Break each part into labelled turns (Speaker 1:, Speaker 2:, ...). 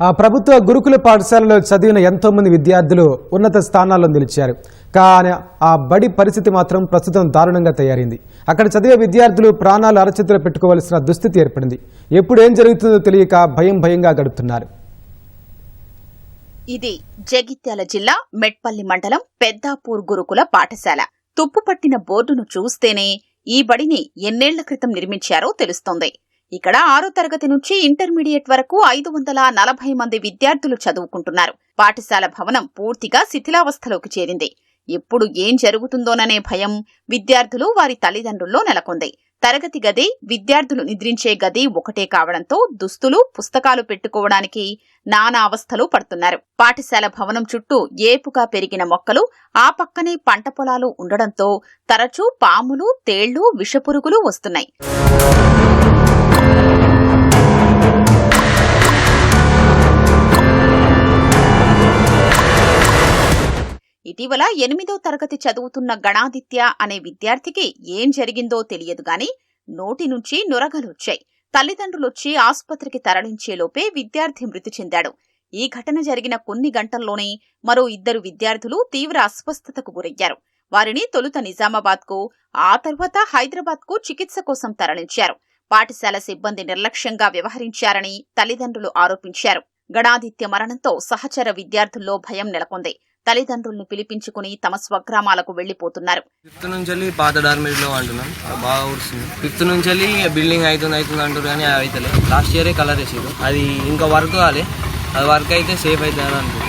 Speaker 1: ఆ ప్రభుత్వ గురుకుల పాఠశాలలో చదివిన ఎంతోమంది విద్యార్థులు ఉన్నత స్థానాల్లో నిలిచారు. కానీ ఆ బడి పరిస్థితి మాత్రం ప్రస్తుతం దారుణంగా తయారైంది. అక్కడ చదివే విద్యార్థులు ప్రాణాలు అరచేతిలో పెట్టుకోవాల్సిన దుస్థితి ఏర్పడింది. ఎప్పుడు ఏం జరుగుతుందో తెలియక భయం భయంగా గడుపుతున్నారు.
Speaker 2: ఇది జగిత్యాల జిల్లా మెట్పల్లి మండలం పెద్దాపూర్ గురుకుల పాఠశాల. తుప్పుపట్టిన బోర్డును చూస్తేనే ఈ బడిని ఎన్నేళ్ళ క్రితం నిర్మించారో తెలుస్తోంది. ఇక్కడ ఆరో తరగతి నుంచి ఇంటర్మీడియట్ వరకు ఐదు వందల నలభై మంది విద్యార్థులు చదువుకుంటున్నారు. పాఠశాల భవనం పూర్తిగా శిథిలావస్థలోకి చేరింది. ఎప్పుడు ఏం జరుగుతుందోననే భయం విద్యార్థులు వారి తల్లిదండ్రుల్లో నెలకొంది. తరగతి గది విద్యార్థులు నిద్రించే గది ఒకటే కావడంతో దుస్తులు పుస్తకాలు పెట్టుకోవడానికి నానా అవస్థలు పడుతున్నారు. పాఠశాల భవనం చుట్టూ ఏపుగా పెరిగిన మొక్కలు ఆ పక్కనే పంట పొలాలు ఉండడంతో తరచూ పాములు తేళ్ళు విషపురుగులు వస్తున్నాయి. ఇటీవల ఎనిమిదో తరగతి చదువుతున్న గణాదిత్య అనే విద్యార్థికి ఏం జరిగిందో తెలియదు గాని నోటి నుంచి నురగలొచ్చాయి. తల్లిదండ్రులొచ్చి ఆసుపత్రికి తరలించేలోపే విద్యార్థి మృతి చెందాడు. ఈ ఘటన జరిగిన కొన్ని గంటల్లోనే మరో ఇద్దరు విద్యార్థులు తీవ్ర అస్వస్థతకు గురయ్యారు. వారిని తొలుత నిజామాబాద్కు ఆ తర్వాత హైదరాబాద్కు చికిత్స కోసం తరలించారు. పాఠశాల సిబ్బంది నిర్లక్ష్యంగా వ్యవహరించారని తల్లిదండ్రులు ఆరోపించారు. గణాదిత్య మరణంతో సహచర విద్యార్థుల్లో భయం నెలకొంది. తల్లిదండ్రుల్ని పిలిపించుకుని తమ స్వగ్రామాలకు వెళ్ళిపోతున్నారు
Speaker 3: ఫిఫ్త్ నుంచి పాత డార్మెరీలో అంటున్నాం. బాగా ఊడుస్తుంది ఫిఫ్త్ నుంచి బిల్డింగ్ అవుతుంది అవుతుంది అంటారు కానీ లాస్ట్ ఇయరే కలర్ వేసారు అది ఇంకా వర్క్ కాలే. అది వర్క్ అయితే సేఫ్ అవుతుంది అని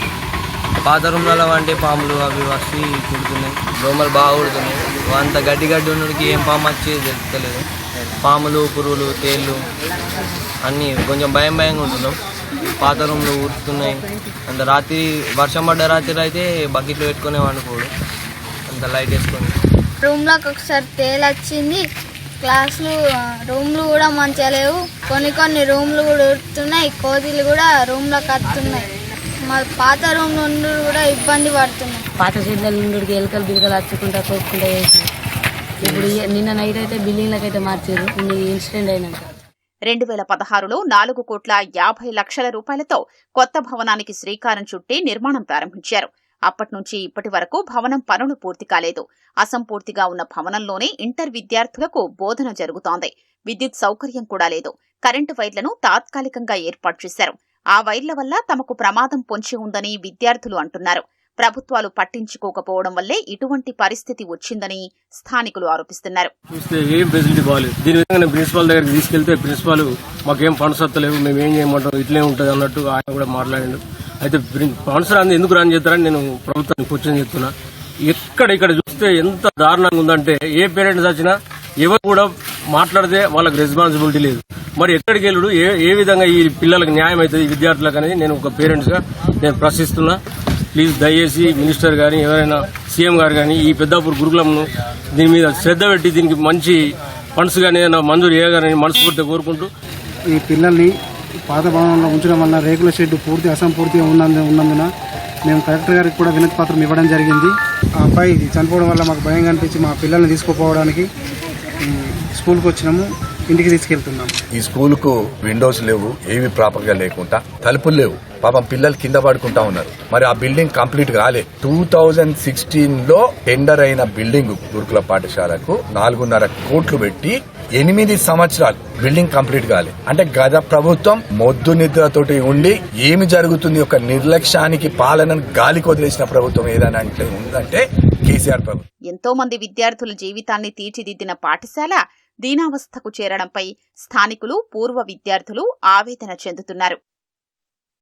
Speaker 3: పాత రూమ్లలో అంటే పాములు అవి వచ్చి కుడుతున్నాయి. దోమలు బాగా కుడుతున్నాయి అంత గడ్డి గడ్డి ఉన్నడికి ఏం పాము వచ్చి తెలుస్తలేదు పాములు పురుగులు తేళ్ళు అన్నీ కొంచెం భయం భయంగా ఉంటున్నాం. పాత రూమ్లు ఉడుతున్నాయి అంత రాత్రి వర్షం పడ్డ రాత్రి అయితే బకెట్లో పెట్టుకునే వండుకోడు అంత లైట్ వేసుకొని.
Speaker 4: రూమ్లోకి ఒకసారి తేలొచ్చింది క్లాసులు ఆ, రూమ్లు కూడా మంచిగా లేవు. కొన్ని కొన్ని రూమ్లు కూడా ఉడుతున్నాయి కోతులు కూడా రూమ్లోకి వస్తున్నాయి. మా పాత రూమ్ నుండి కూడా ఇబ్బంది పడుతున్నాయి.
Speaker 5: పాత సీట్ల నుండి ఎలుకలు బిలుకలు వచ్చుకుంటా కోసుకుంటా వేసి ఇప్పుడు నిన్న నైట్ అయితే బిల్డింగ్లకు అయితే మార్చారు. ఇన్సిడెంట్ అయినాక.
Speaker 2: రెండు వేల పదహారులో నాలుగు కోట్ల యాభై లక్షల రూపాయలతో కొత్త భవనానికి శ్రీకారం చుట్టి నిర్మాణం ప్రారంభించారు. అప్పటి నుంచి ఇప్పటి వరకు భవనం పనులు పూర్తి కాలేదు. అసంపూర్తిగా ఉన్న భవనంలోనే ఇంటర్ విద్యార్థులకు బోధన జరుగుతోంది. విద్యుత్ సౌకర్యం కూడా లేదు. కరెంటు వైర్లను తాత్కాలికంగా ఏర్పాటు చేశారు. ఆ వైర్ల వల్ల తమకు ప్రమాదం పొంచి ఉందని విద్యార్థులు అంటున్నారు. ప్రభుత్వాలు పట్టించుకోకపోవడం వల్లే ఇటువంటి పరిస్థితి వచ్చిందని స్థానికులు ఆరోపిస్తున్నారు.
Speaker 6: చూస్తే ఏం ఫెసిలిటీ బాగాలేదు దీని విధంగా ప్రిన్సిపాల్ దగ్గరికి తీసుకెళ్తే ప్రిన్సిపాల్ మాకేం ఫండ్స్ వస్తలేవు మేము ఏం చేయమంటాం ఇట్లే ఉంటుంది అన్నట్టు ఆయన కూడా మాట్లాడాడు. అయితే ఫండ్స్ రాని ఎందుకు రాని చేస్తారని నేను ప్రభుత్వానికి క్వశ్చన్ చెప్తున్నా ఎక్కడ ఇక్కడ చూస్తే ఎంత దారుణంగా ఉందంటే ఏ పేరెంట్స్ వచ్చినా ఎవరు కూడా మాట్లాడితే వాళ్ళకి రెస్పాన్సిబిలిటీ లేదు. మరి ఎక్కడికి వెళ్ళడు? ఏ ఏ విధంగా ఈ పిల్లలకు న్యాయం అవుతుంది ఈ విద్యార్థులకు అనేది నేను ఒక పేరెంట్స్గా నేను ప్రశ్నిస్తున్నా. ప్లీజ్ దయచేసి మినిస్టర్ కానీ ఎవరైనా సీఎం గారు కానీ ఈ పెద్దాపూర్ గురుకులంను దీని మీద శ్రద్ధ పెట్టి దీనికి మంచి ఫండ్స్ కానీ ఏదైనా మంజూరు చేయగానే మనస్ఫూర్తిగా కోరుకుంటూ
Speaker 7: ఈ పిల్లల్ని పాత భవనంలో ఉంచడం వల్ల రేకుల షెడ్ పూర్తి అసంపూర్తిగా ఉన్నందు ఉన్నందున మేము కలెక్టర్ గారికి కూడా వినతి పత్రం ఇవ్వడం జరిగింది. ఆ అబ్బాయి చనిపోవడం వల్ల మాకు భయం అనిపించి మా పిల్లల్ని తీసుకుపోవడానికి స్కూల్కి వచ్చినాము. ఇంటికి తీసుకెళ్తున్నాం.
Speaker 8: ఈ స్కూల్కు విండోస్ లేవు ఏవి ప్రాపర్గా లేకుండా. తలుపులు లేవు. పాపం పిల్లలు కింద పడుకుంటా ఉన్నారు. మరి ఆ బిల్డింగ్ కంప్లీట్ కాలే. టూ థౌజండ్ సిక్స్టీన్లో టెండర్ అయిన బిల్డింగ్ గురుకుల పాఠశాలకు నాలుగున్నర కోట్లు పెట్టి ఎనిమిది సంవత్సరాలు బిల్డింగ్ కంప్లీట్ కాలే. అంటే గత ప్రభుత్వం మొద్దు నిద్రతోటి ఉండి ఏమి జరుగుతుంది ఒక నిర్లక్ష్యానికి పాలనను గాలికి వదిలేసిన ప్రభుత్వం ఏదైనా అంటే ఉందంటే కేసీఆర్ ప్రభుత్వం.
Speaker 2: ఎంతో మంది విద్యార్థుల జీవితాన్ని తీర్చిదిద్దిన పాఠశాల దీనావస్థకు చేరడంపై స్థానికులు పూర్వ విద్యార్థులు ఆవేదన చెందుతున్నారు.